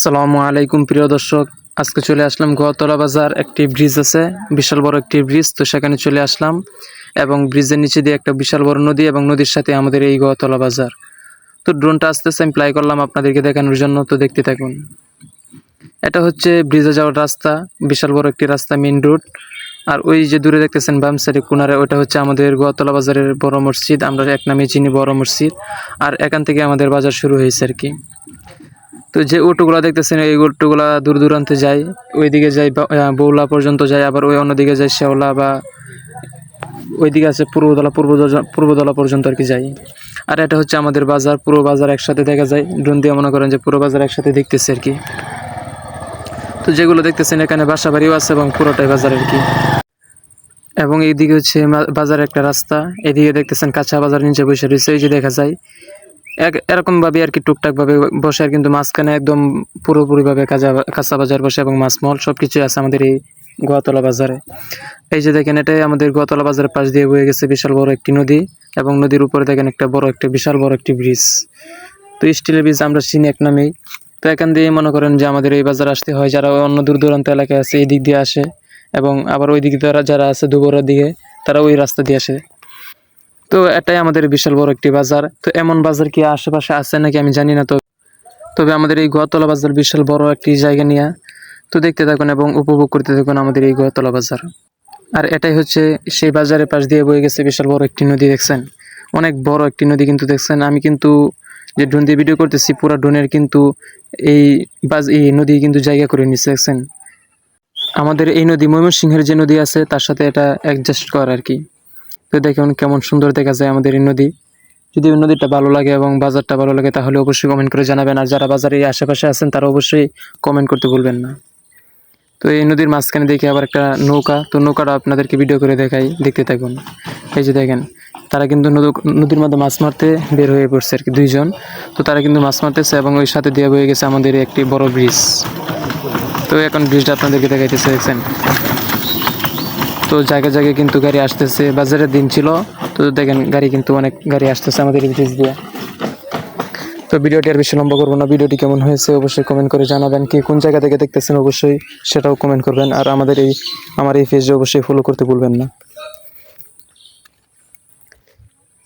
আসসালামু আলাইকুম, প্রিয় দর্শক। আজকে চলে আসলাম গোয়াতলা বাজার, একটি ব্রিজ আছে, বিশাল বড় একটি ব্রিজ। তো সেখানে চলে আসলাম এবং ব্রিজের নিচে দিয়ে একটা বিশাল বড় নদী এবং নদীর সাথে আমাদের এই গোয়াতলা বাজার। তো ড্রোনটা আস্তে আস্তে আমি প্লাই করলাম আপনাদেরকে দেখানোর জন্য, তো দেখতে থাকুন। এটা হচ্ছে ব্রিজে যাওয়ার রাস্তা, বিশাল বড় একটি রাস্তা মেন রোড আর ওই যে দূরে দেখতেছেন বাম সাইডে কোনারে ওটা হচ্ছে আমাদের গোয়াতলা বাজারের বড় মসজিদ। আমরা এক নামে চিনি বড় মসজিদ। আর এখান থেকে আমাদের বাজার শুরু হয়েছে আর কি। তো যে অটোগুলা দেখতেছেন, এই অটোগুলা দূর দূরান্তে যায় ওইদিকে বা- বৌলা পর্যন্ত যায় আবার ওই অন্যদিকে যায় শেওলা বা ওইদিকে আছে পূর্বদলা পূর্বদলা পূর্বদলা পর্যন্ত আর কি যাই। আর এটা হচ্ছে আমাদের বাজার, পুরো বাজার একসাথে দেখা যায়। ড্রোন দিয়ে মনে করেন যে পুরো বাজার একসাথে দেখতেছে আর কি। তো যেগুলো দেখতেছেন, এখানে বাসা বাড়িও আছে এবং পুরোটাই বাজার আর কি। এবং এইদিকে হচ্ছে বাজার একটা রাস্তা, এদিকে দেখতেছেন কাঁচা বাজার নিচে বসে রয়েছে, এই যে দেখা যায়। এক এরকম ভাবে আর কি টুকটাক ভাবে বসে আর কিন্তু মাঝখানে একদম পুরোপুরি ভাবে কাঁচা বাজার বসে এবং মাছ মল সব কিছু আছে আমাদের এই গোয়াতলা বাজারে। এই যে দেখেন, এটাই আমাদের গোয়াতলা বাজারের পাশ দিয়ে বয়ে গেছে বিশাল বড় একটি নদী এবং নদীর উপরে দেখেন একটা বড় একটা বিশাল বড় একটি ব্রিজ। তো স্টিলের ব্রিজ আমরা চিনি এক নামেই। তো এখান দিয়ে মনে করেন যে আমাদের এই বাজার আসতে হয়, যারা অন্য দূর দূরান্ত এলাকায় আছে এই দিক দিয়ে আসে এবং আবার ওই দিক দ্বারা যারা আছে দুবরার দিকে, তারা ওই রাস্তা দিয়ে আসে। তো এটাই আমাদের বিশাল বড় একটি বাজার। তো এমন বাজার কি আশেপাশে আছে নাকি আমি জানি না তো তবে আমাদের এই গোয়াতলা বাজার বিশাল বড় একটি জায়গা নিয়ে তো দেখতে থাকুন এবং উপভোগ করতে থাকুন আমাদের এই গোয়াতলা বাজার। আর এটাই হচ্ছে সেই বাজারের পাশ দিয়ে বয়ে গেছে বিশাল বড় একটি নদী, দেখছেন? অনেক বড় একটি নদী কিন্তু, দেখছেন? আমি কিন্তু যে ড্রোন দিয়ে ভিডিও করতেছি, পুরো ড্রোনের কিন্তু এই বাজ এই নদী কিন্তু জায়গা করে নিচ্ছে দেখছেন? আমাদের এই নদী ময়মনসিংহের যে নদী আছে, তার সাথে এটা অ্যাডজাস্ট করা আর কি। তো দেখুন কেমন সুন্দর দেখা যায় আমাদের এই নদী। যদি ওই নদীটা ভালো লাগে এবং বাজারটা ভালো লাগে, তাহলে অবশ্যই কমেন্ট করে জানাবেন। আর যারা বাজারে এই আশেপাশে আছেন, তারা অবশ্যই কমেন্ট করতে ভুলবেন না। তো এই নদীর মাঝখানে দেখি আবার একটা নৌকা। তো নৌকাটা আপনাদেরকে ভিডিও করে দেখাই, দেখতে থাকুন। এই যে দেখেন, তারা কিন্তু নদীর মধ্যে মাছ মারতে বের হয়ে পড়ছে আর কি দুইজন। তো তারা কিন্তু মাছ মারতেছে এবং ওই সাথে দিয়ে বয়ে গেছে আমাদের একটি বড় ব্রিজ তো এখন ব্রিজটা আপনাদেরকে দেখাইতেছে, দেখছেন? তো জায়গায় জায়গায় কিন্তু গাড়ি আসতেছে, বাজারের দিন ছিল। তো দেখেন গাড়ি কিন্তু অনেক গাড়ি আসতেছে আমাদের ব্রিজ দিয়ে। তো ভিডিওটি আর বেশি লম্বা করব না। ভিডিওটি কেমন হয়েছে অবশ্যই কমেন্ট করে জানাবেন। কি কোন জায়গা থেকে দেখতেছেন অবশ্যই সেটাও কমেন্ট করবেন। আর আমাদের এই, আমার এই পেজে অবশ্যই ফলো করতে ভুলবেন না।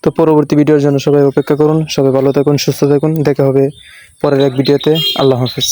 তো পরবর্তী ভিডিওর জন্য সবাই অপেক্ষা করুন। সবাই ভালো থাকুন, সুস্থ থাকুন। দেখা হবে পরের এক ভিডিওতে। আল্লাহ হাফিজ।